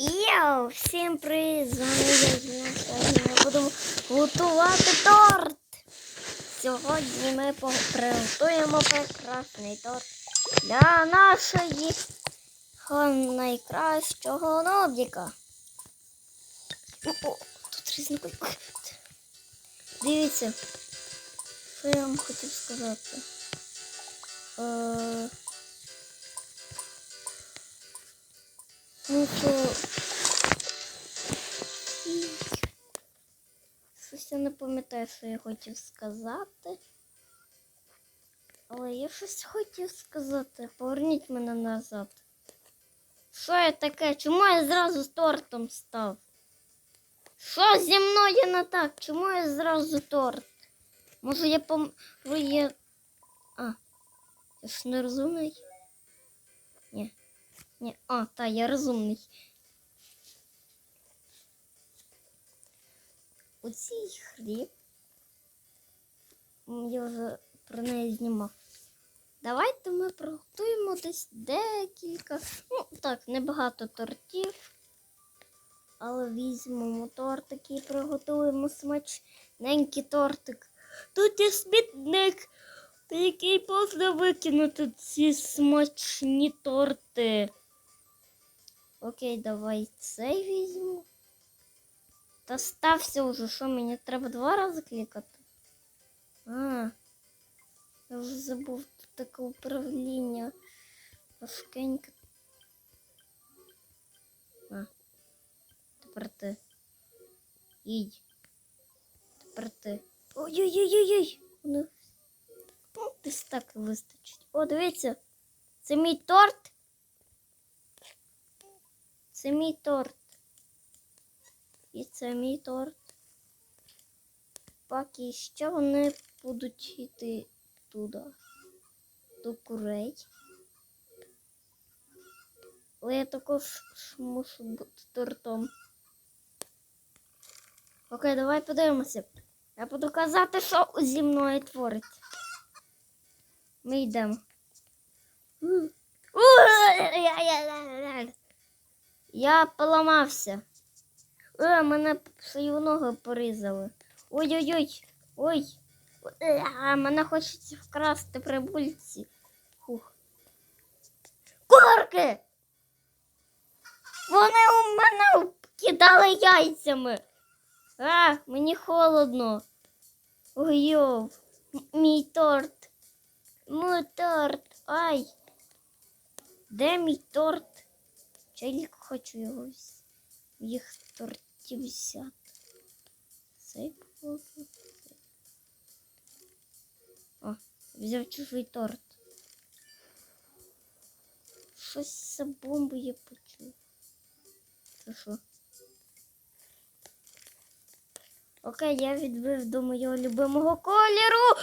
Йоу, всім привіт! З вами я Діна. Сьогодні ми будемо готувати торт. Сьогодні ми приготуємо прекрасний торт для нашої найкращого нобіка. О, тут різний Дивіться, що я вам хотів сказати. Е... Ну що. Щось я не пам'ятаю, що я хотів сказати. Але я щось хотів сказати. Поверніть мене назад. Що я таке? Чому я зразу тортом став? Що зі мною не так? Чому я зразу торт? Може я пом... я... А, я ж не розумний? Ні. Ні, а, та, я розумний. У цій я вже про неї знімав. Давайте ми приготуємо десь декілька, ну так, небагато тортів. Але візьмемо тортик і приготуємо смачненький тортик. Тут є смітник, який можна викинути ці смачні торти. Окей, давай цей візьму. Та стався уже, що мені треба два рази клікати. А, я вже забув тут таке управління. Важкеньке. А, тепер ти. Їдь. Тепер ти. Ой-ой-ой-ой-ой. Ну, ну, десь так вистачить. О, дивіться. Це мій торт. Це мій торт. І це мій торт. Поки ще вони будуть йти туди. До курей. Але я також мушу бути тортом. Окей, давай подивимося. Я буду казати, що зі мною твориться. Ми йдемо. Я поламався. Е, мене свою ногу порізали. Ой-ой-ой. Ой. Е, мене хочуть вкрасти прибульці. Хух. Корки! Вони у мене кидали яйцями. А, мені холодно. Ой, мій торт. Мій торт. Ай. Де мій торт? Челік хочу його їх тортів взяти. Цей походу. О, взяв чужий торт. Щось за бомби я почув. Це що? Окей, я відбив до моєго любимого кольору.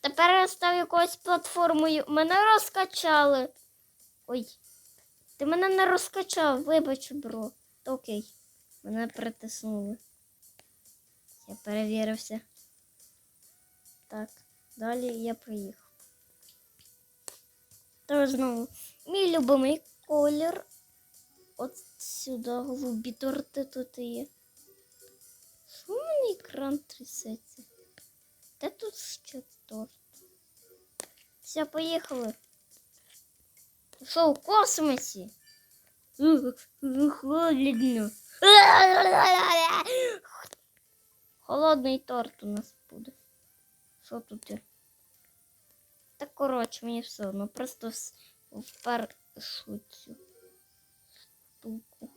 Тепер я став якоюсь платформою. Мене розкачали. Ой. Ти мене не розкачав, вибач, бро. Окей. Мене притиснули. Я перевірився. Так, далі я приїхав. Тож знову. Мій любимий колір. От сюди голубі торти тут є. Що в мене екран трясеться? Де тут ще торт? Все, поїхали. Що в космосі? Ух, ух, Холодно. Холодний торт у нас буде. Що тут? є? Та коротше, мені все одно. Просто с- в першу цю штуку.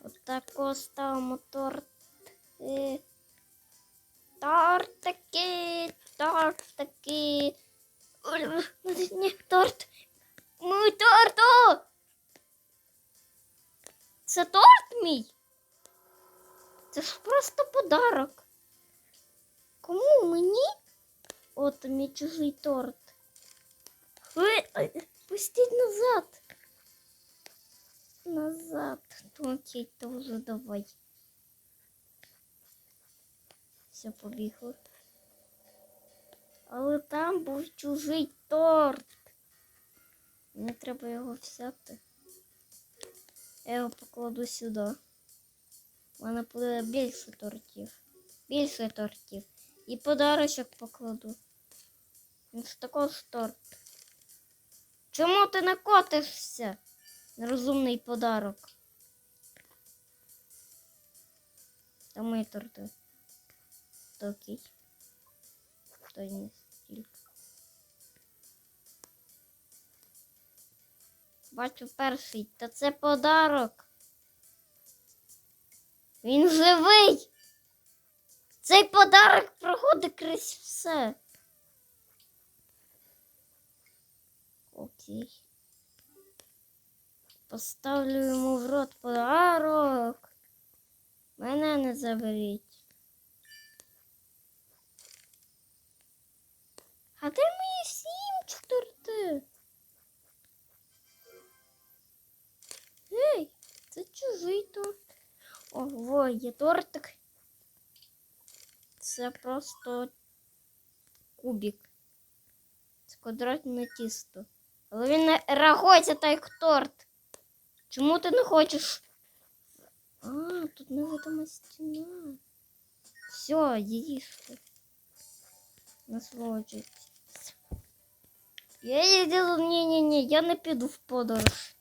Отако ставимо торт. То вже давай. Все, побігли. Але там був чужий торт. Мені треба його взяти. Я його покладу сюди. У мене буде більше тортів. Більше тортів. І подарочок покладу. Він ж також торт. Чому ти не котишся? Нерозумний подарок. Та мої торти. То окей. То не стільки. Бачу перший. Та це подарок. Він живий. Цей подарок проходить крізь все. Окей. Поставлю йому в рот подарок. Мене не заберіть. А де мої сім торти? Ей, це чужий торт. Ого, є тортик. Це просто кубик. Це квадратне тісто. Але він рахується так як торт. Чому ти не хочеш? А, тут невидима стіна. Все, їжте. Насолоджуйтесь. Я ні, ні, я не піду в подорож.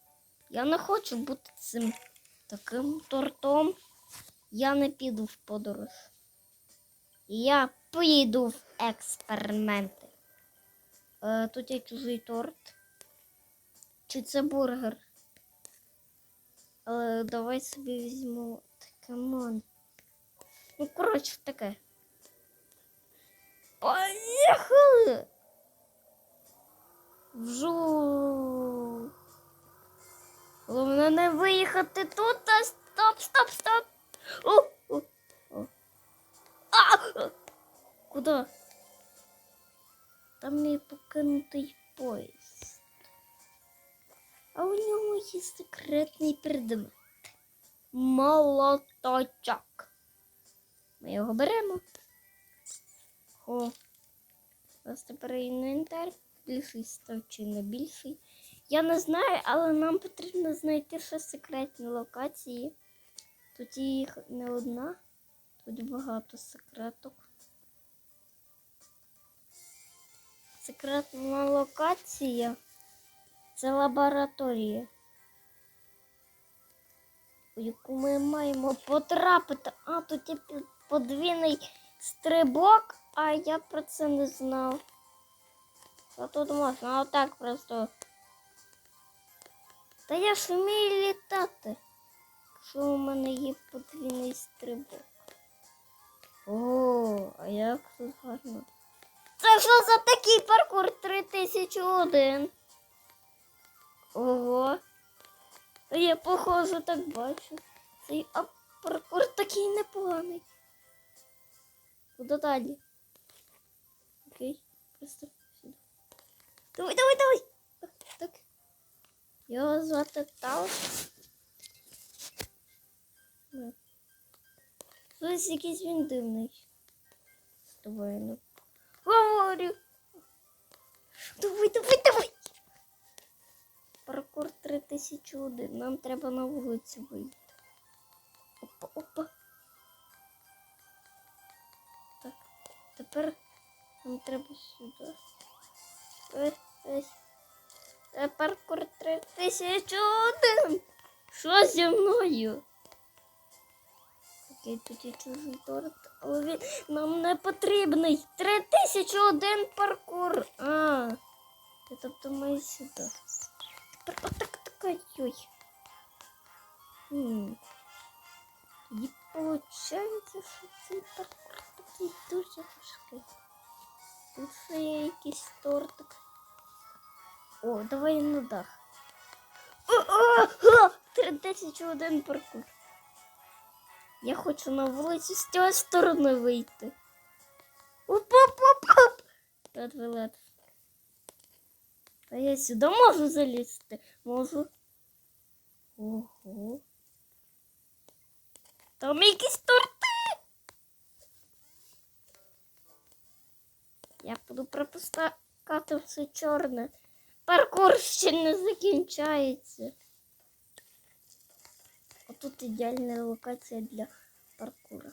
Я не хочу бути цим таким тортом. Я не піду в подорож. Я поїду в експерименти. Е, тут є чужий торт. Чи це бургер? Але давай собі візьму камон. Ну, коротше, таке. Поїхали! Вжу. Головне не виїхати тут. А стоп, стоп, стоп. О, о, о. А! а! Куди? Там мій покинутий поїзд. А у ньому є секретний предмет. Молоточок. Ми його беремо. О. Нас тепер інвентар більший став чи не більший. Я не знаю, але нам потрібно знайти ще секретні локації. Тут їх не одна, тут багато секреток. Секретна локація це лабораторія, у яку ми маємо потрапити. А, тут є подвійний стрибок, а я про це не знав. А тут можна отак просто. Та я ж вмію літати. Що у мене є подвійний стрибок. О, а як тут гарно. Це що за такий паркур 3001? Ого. Я похоже так бачу. Цей а, паркур такий непоганий. Куди далі? Окей, просто сюди. Давай, давай, давай. Так. Його звати Тау. Ну. Щось якийсь він дивний. З тобою не говорю. Давай, давай, давай. Паркур 3001. Нам треба на вулицю вийти. Опа, опа. Так, тепер нам треба сюди. Ой, ой. Це паркур 3001. Що зі мною? Окей, тут є чужий торт, але він нам не потрібний. 3001 паркур. А, тобто маю сюди. Тепер отак така йой. Хм. Тоді виходить, що цей паркур такий дуже. Тут. О, давай на дах. О, о, о, 3001 паркур. Я хочу на вулицю з цієї сторони вийти. Оп-оп-оп-оп. Ледве ледве. Та я сюди можу залізти. Можу. Ого. Там якісь торти. Я буду пропускати все чорне. Паркур ще не закінчається. тут ідеальна локація для паркура.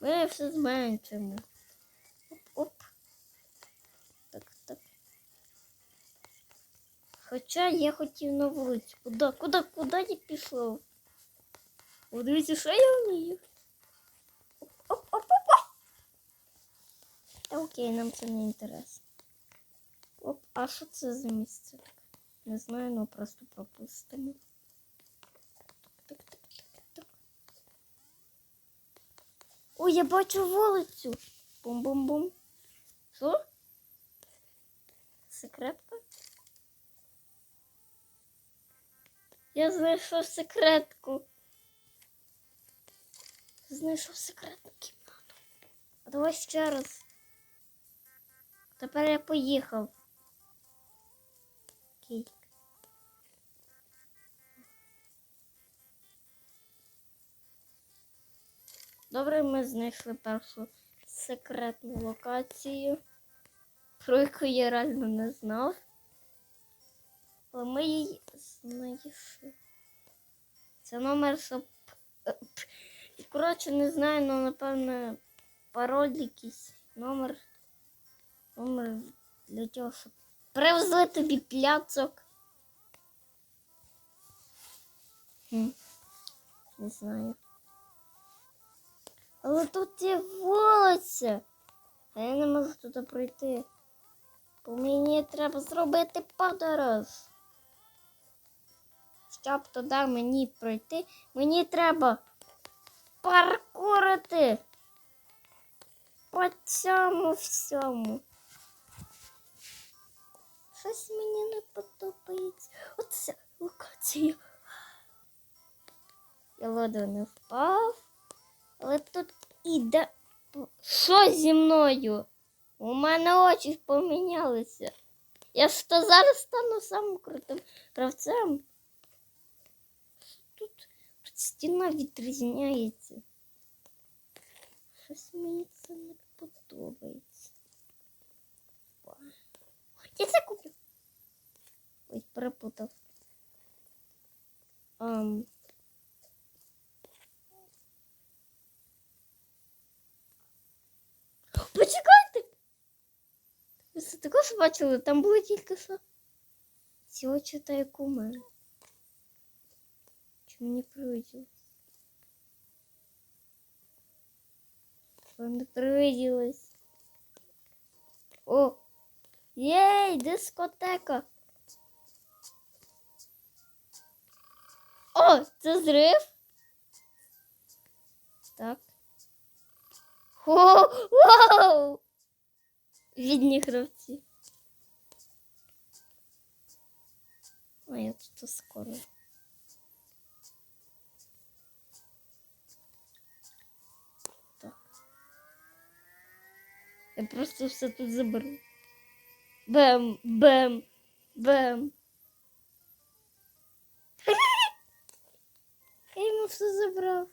Ми все зменшимо. Хоча я хотів на вулицю. Куди, куди, куди я пішов? О, що я вмію. Оп-оп-оп-оп. Та окей, нам це не інтересно. Оп, а що це за місце? Не знаю, ну просто пропустимо. Так, так, так, так. Ой, я бачу вулицю. Бум-бум-бум. Що? Секретка? Я знайшов секретку. Знайшов секретну кімнату. А давай ще раз. Тепер я поїхав. Окей. Добре, ми знайшли першу секретну локацію, про яку я реально не знав. Але ми її знайшли. Це номер, щоб. е, Коротше, не знаю, але напевно пароль якийсь. Номер. Номер для того, щоб привезли тобі пляцок. Не знаю. Але тут є вулиця. А я не можу туди пройти. Бо мені треба зробити подорож. Щоб туди мені пройти, мені треба паркурити по цьому всьому. Щось мені не подобається. Оце локація. Я ледве не впав. Але тут іде. Що зі мною? У мене очі помінялися. Я то зараз стану самим крутим гравцем. Тут, тут стіна відрізняється. Щось мені це не подобається. Ой, Я це куплю. Ой, перепутав. Ам. Почекайте! Ви це також бачили? Там було тільки що. Ці очі та як у мене. Чи мені привиділось? Вам не привиділось. О! Єй, дискотека! О, це зрив? Так. О, вау! Відні гравці. А я тут скоро. Я просто все тут заберу. Бем, бем, бем. Я йому все забрав.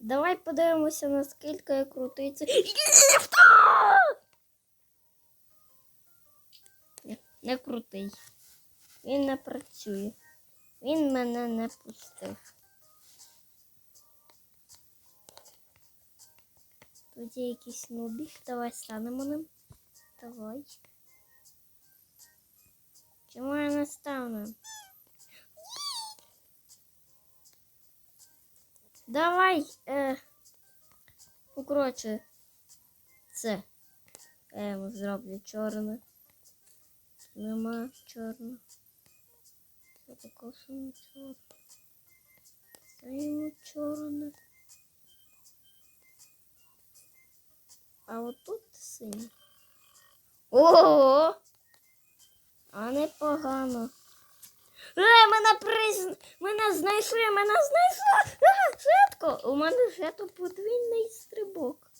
Давай подивимося, наскільки я крутий це. Не крутий. Він не працює. Він мене не пустив. Тут є якийсь нубік. Давай станемо ним. Давай. Чому я не стану? Давай. Е, ну, коротше, це. Я йому зроблю чорне. Нема чорного. Це також не чорне. Це йому чорне. А отут синій. Ого! А непогано. Е, мене приз... Мене знайшли, мене знайшли! А, швидко! У мене вже тут подвійний стрибок.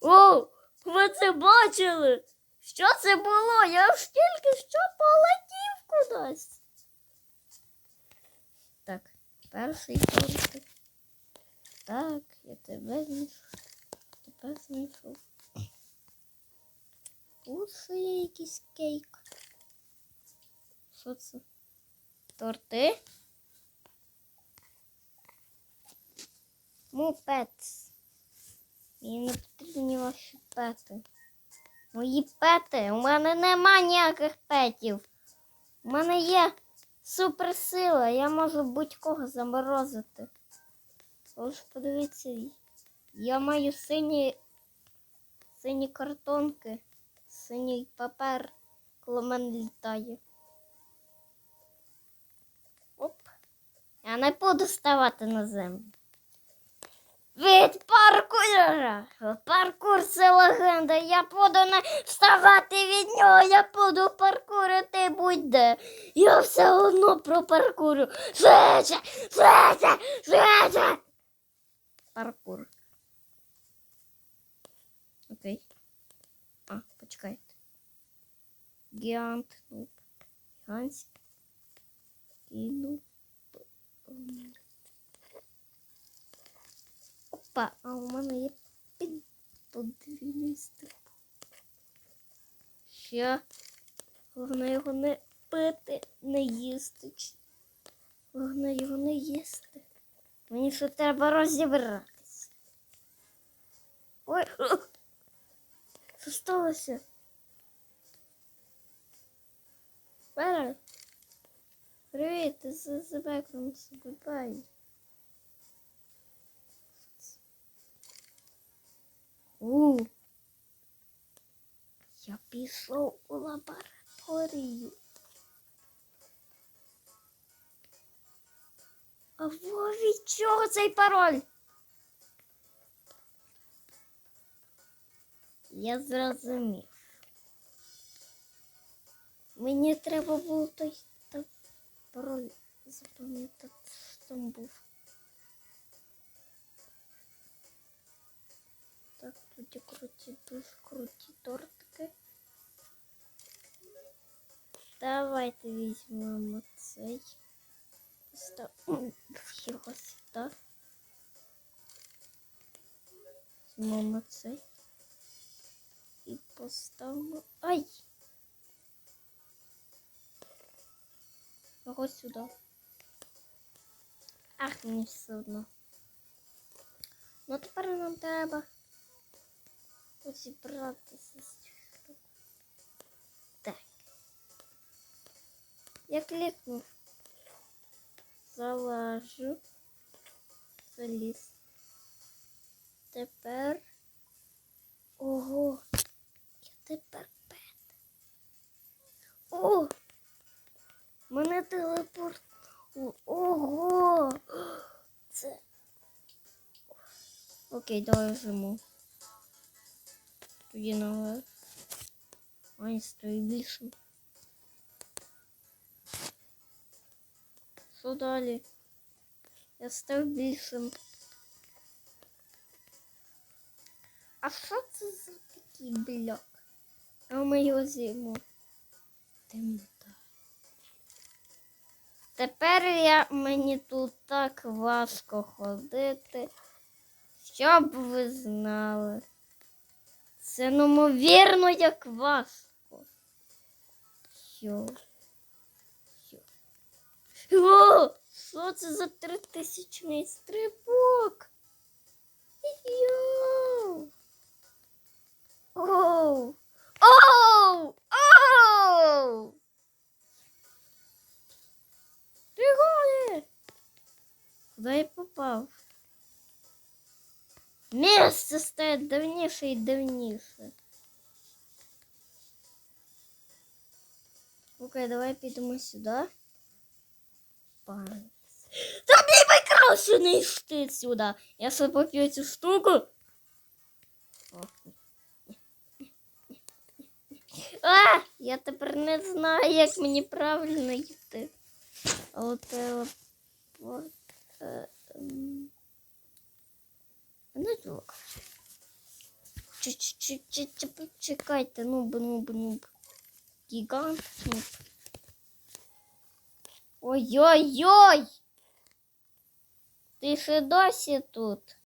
О, ви це бачили? Що це було? Я ж тільки що полетів кудись. Так, перший тортик. Так, я тебе знайшов. Тебе знайшов. Є якийсь кейк. Що це? Торти? Мупец. Мені не потрібні ваші пети. Мої пети. У мене нема ніяких петів. У мене є суперсила. Я можу будь-кого заморозити. Ось подивіться. Я маю сині, сині картонки, синій папер, коли мене літає. Оп. Я не буду ставати на землю. Від паркура. Паркур це легенда. Я буду не вставати від нього. Я буду паркурити будь-де. Я все одно про паркурю. Швидше, швидше, швидше. Паркур. Окей. А, почекайте. Гіант. Нуб. Гігантський. Нуб. Опа, а у мене є подвійний степ. Ще. Головне його не пити, не їсти. Головне його не їсти. Мені ще треба розібратися. Ой! Що сталося? Пера, привіт, ти за зебеком Goodbye. У. Я пішов у лабораторію. А во від чого цей пароль? Я зрозумів. Мені треба було той та пароль запам'ятати, що там був. Так, тут є круті, дуже круті тортики. Давайте візьмемо цей. Ставимо його сюди. Візьмемо цей. І поставимо. Ай! Його сюди. Ах, мені все одно. Ну тепер нам треба розібратися з цих. Так. Я клікнув. Залажу. Заліз. Тепер. Ого. Тепер пет. О! Мене телепорт. Ого! Це. Окей, давай вжиму. Тоді наверх. Ай, стрій більше. Що далі? Я став більшим. А що це за такий блок? А ми його з'їмо. Темнота. Тепер я, мені тут так важко ходити. Щоб ви знали. Це неймовірно як важко. Йо. Йо. О, що це за тритисячний стрибок? Йоу. Оу. Оу. Оу. Пригоди. Куда я попав? Місце стає давніше і давніше. Окей, давай підемо сюди. Панц. Тобі би краще не йти сюди. Я ще поп'ю цю штуку. О. А, я тепер не знаю, як мені правильно йти. Але телепорт. е, ем, Не звук. Чекайте, нуб, нуб, нуб. Гігант, нуб. Ой-ой-ой! Ти ще досі тут.